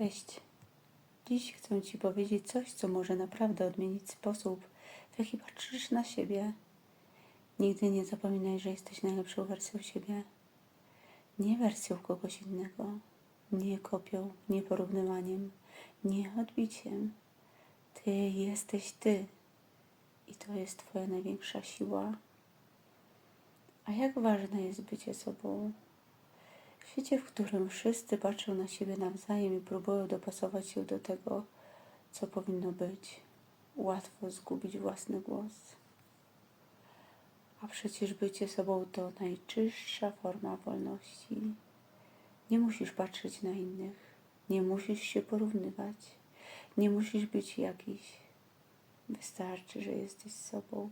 Cześć. Dziś chcę Ci powiedzieć coś, co może naprawdę odmienić sposób, w jaki patrzysz na siebie. Nigdy nie zapominaj, że jesteś najlepszą wersją siebie. Nie wersją kogoś innego, nie kopią, nie porównywaniem, nie odbiciem. Ty jesteś Ty i to jest Twoja największa siła. A jak ważne jest bycie sobą? W świecie, w którym wszyscy patrzą na siebie nawzajem i próbują dopasować się do tego, co powinno być, łatwo zgubić własny głos. A przecież bycie sobą to najczystsza forma wolności. Nie musisz patrzeć na innych, nie musisz się porównywać, nie musisz być jakiś. Wystarczy, że jesteś sobą.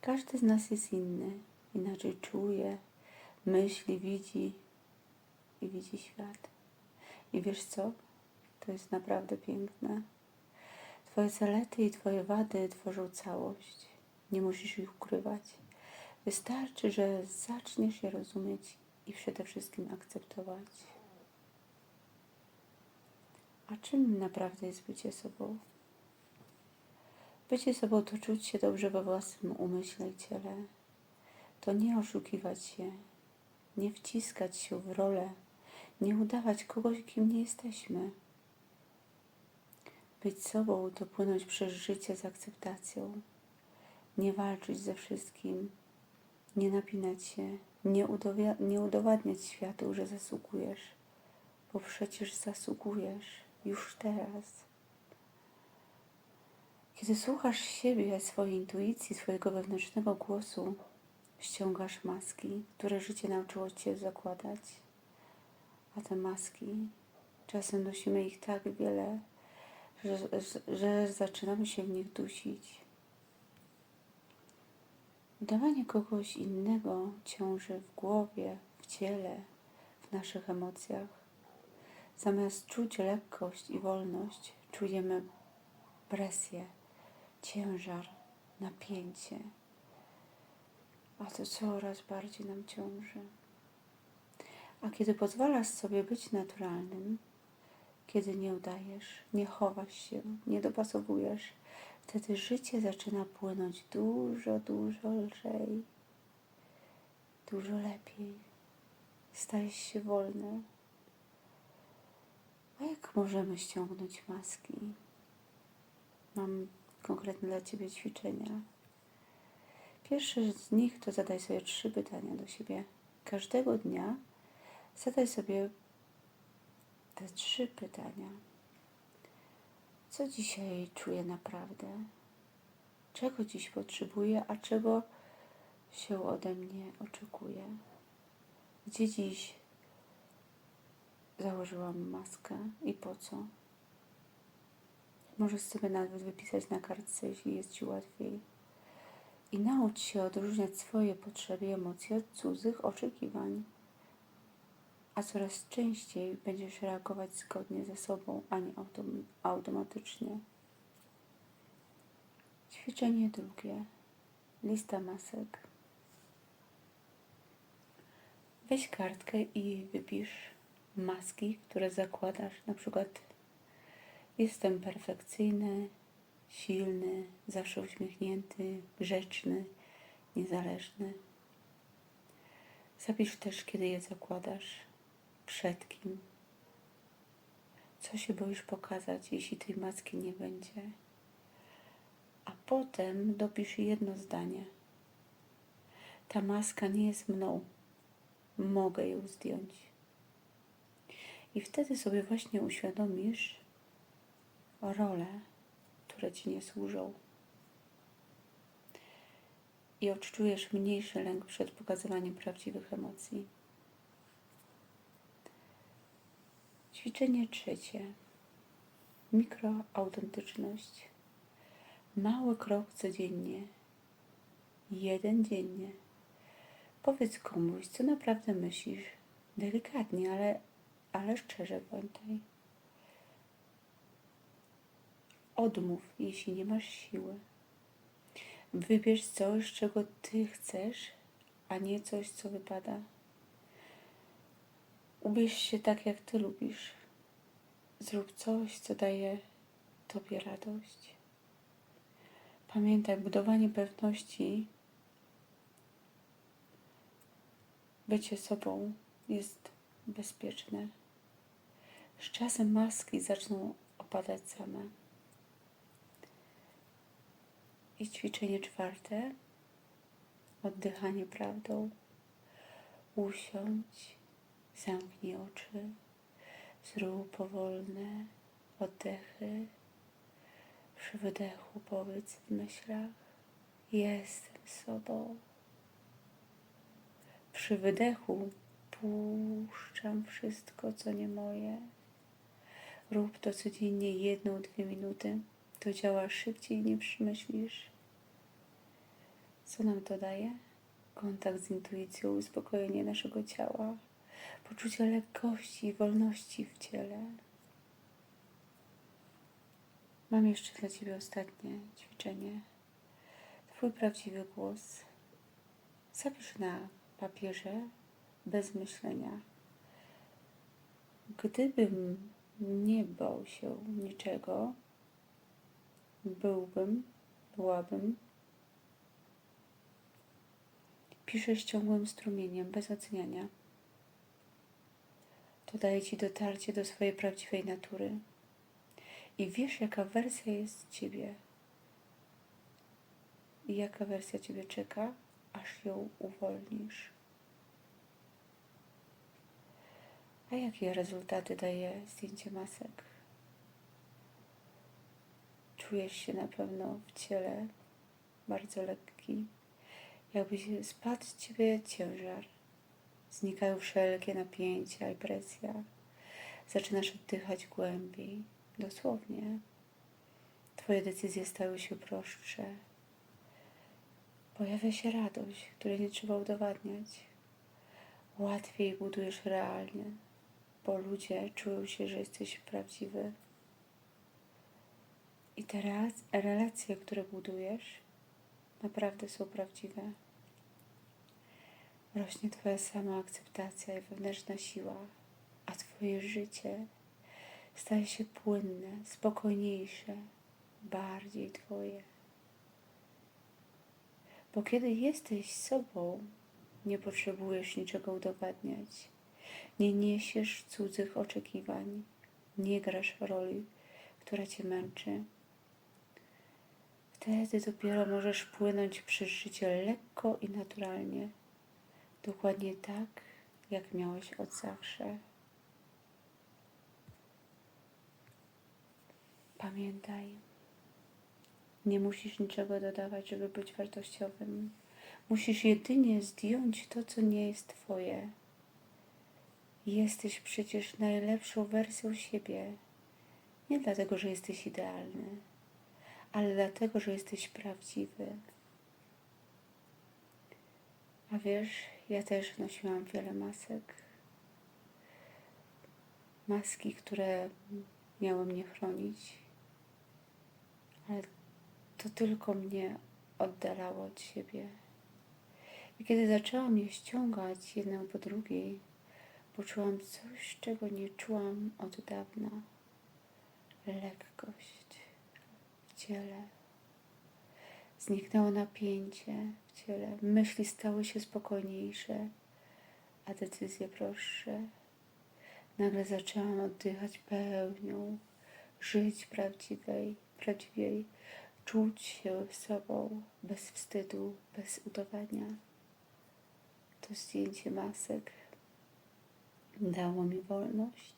Każdy z nas jest inny, inaczej czuje, myśli, widzi i widzi świat. I wiesz co? To jest naprawdę piękne. Twoje zalety i Twoje wady tworzą całość. Nie musisz ich ukrywać. Wystarczy, że zaczniesz je rozumieć i przede wszystkim akceptować. A czym naprawdę jest bycie sobą? Bycie sobą to czuć się dobrze we własnym umyśle i ciele. To nie oszukiwać się, nie wciskać się w rolę, nie udawać kogoś, kim nie jesteśmy. Być sobą to płynąć przez życie z akceptacją, nie walczyć ze wszystkim, nie napinać się, nie, nie udowadniać światu, że zasługujesz, bo przecież zasługujesz już teraz. Kiedy słuchasz siebie, swojej intuicji, swojego wewnętrznego głosu, ściągasz maski, które życie nauczyło cię zakładać. A te maski, czasem nosimy ich tak wiele, że, że, że zaczynamy się w nich dusić. Udawanie kogoś innego ciąży w głowie, w ciele, w naszych emocjach. Zamiast czuć lekkość i wolność, czujemy presję, ciężar, napięcie, a to coraz bardziej nam ciąży. A kiedy pozwalasz sobie być naturalnym, kiedy nie udajesz, nie chowasz się, nie dopasowujesz, wtedy życie zaczyna płynąć dużo, dużo lżej, dużo lepiej. Stajesz się wolny. A jak możemy ściągnąć maski? Mam konkretne dla Ciebie ćwiczenia. Pierwsze z nich to zadaj sobie trzy pytania do siebie. Każdego dnia zadaj sobie te trzy pytania. Co dzisiaj czuję naprawdę? Czego dziś potrzebuję, a czego się ode mnie oczekuje? Gdzie dziś założyłam maskę i po co? Możesz sobie nawet wypisać na kartce, jeśli jest Ci łatwiej. I naucz się odróżniać swoje potrzeby i emocje od cudzych oczekiwań. A coraz częściej będziesz reagować zgodnie ze sobą, a nie autom- automatycznie. Ćwiczenie drugie. Lista masek. Weź kartkę i wypisz maski, które zakładasz. Na przykład jestem perfekcyjny, silny, zawsze uśmiechnięty, grzeczny, niezależny. Zapisz też, kiedy je zakładasz, przed kim. Co się boisz pokazać, jeśli tej maski nie będzie. A potem dopisz jedno zdanie. Ta maska nie jest mną. Mogę ją zdjąć. I wtedy sobie właśnie uświadomisz rolę, które ci nie służą. I odczujesz mniejszy lęk przed pokazywaniem prawdziwych emocji. Ćwiczenie trzecie. Mikroautentyczność. Mały krok codziennie. Jeden dziennie. Powiedz komuś, co naprawdę myślisz. Delikatnie, ale, ale szczerze pamiętaj. Odmów, jeśli nie masz siły. Wybierz coś, czego ty chcesz, a nie coś, co wypada. Ubierz się tak, jak ty lubisz. Zrób coś, co daje Tobie radość. Pamiętaj, budowanie pewności, bycie sobą jest bezpieczne. Z czasem maski zaczną opadać same. I ćwiczenie czwarte. Oddychanie prawdą. Usiądź, zamknij oczy, zrób powolne oddechy. Przy wydechu powiedz w myślach: Jestem sobą. Przy wydechu puszczam wszystko, co nie moje. Rób to codziennie jedną, dwie minuty. To działa szybciej niż myślisz. Co nam to daje? Kontakt z intuicją, uspokojenie naszego ciała, poczucie lekkości i wolności w ciele. Mam jeszcze dla Ciebie ostatnie ćwiczenie. Twój prawdziwy głos. Zapisz na papierze bez myślenia. Gdybym nie bał się niczego, byłbym, byłabym. Piszesz ciągłym strumieniem, bez oceniania. To daje Ci dotarcie do swojej prawdziwej natury. I wiesz, jaka wersja jest Ciebie. I jaka wersja Ciebie czeka, aż ją uwolnisz. A jakie rezultaty daje zdjęcie masek? Czujesz się na pewno w ciele bardzo lekki, jakbyś spadł z ciebie ciężar. Znikają wszelkie napięcia i presja. Zaczynasz oddychać głębiej, dosłownie. Twoje decyzje stały się prostsze. Pojawia się radość, której nie trzeba udowadniać. Łatwiej budujesz realnie, bo ludzie czują się, że jesteś prawdziwy. I te relacje, które budujesz, naprawdę są prawdziwe. Rośnie Twoja samoakceptacja i wewnętrzna siła, a Twoje życie staje się płynne, spokojniejsze, bardziej Twoje. Bo kiedy jesteś sobą, nie potrzebujesz niczego udowadniać. Nie niesiesz cudzych oczekiwań. Nie grasz roli, która cię męczy. Wtedy dopiero możesz płynąć przez życie lekko i naturalnie. Dokładnie tak, jak miałeś od zawsze. Pamiętaj, nie musisz niczego dodawać, żeby być wartościowym. Musisz jedynie zdjąć to, co nie jest Twoje. Jesteś przecież najlepszą wersją siebie. Nie dlatego, że jesteś idealny, ale dlatego, że jesteś prawdziwy. A wiesz, ja też nosiłam wiele masek. Maski, które miały mnie chronić, ale to tylko mnie oddalało od siebie. I kiedy zaczęłam je ściągać jedną po drugiej, poczułam coś, czego nie czułam od dawna. Lekkość ciele. Zniknęło napięcie w ciele. Myśli stały się spokojniejsze, a decyzje prostsze. Nagle zaczęłam oddychać pełnią, żyć prawdziwej, prawdziwej, czuć się sobą bez wstydu, bez udawania. To zdjęcie masek dało mi wolność.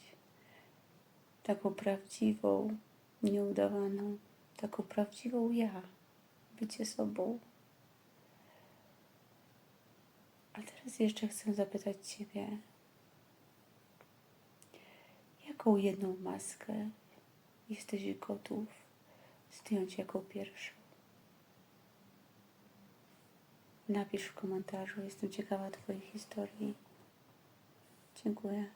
Taką prawdziwą, nieudawaną, taką prawdziwą ja, bycie sobą. A teraz jeszcze chcę zapytać Ciebie, jaką jedną maskę jesteś gotów zdjąć jako pierwszą? Napisz w komentarzu, jestem ciekawa Twojej historii. Dziękuję.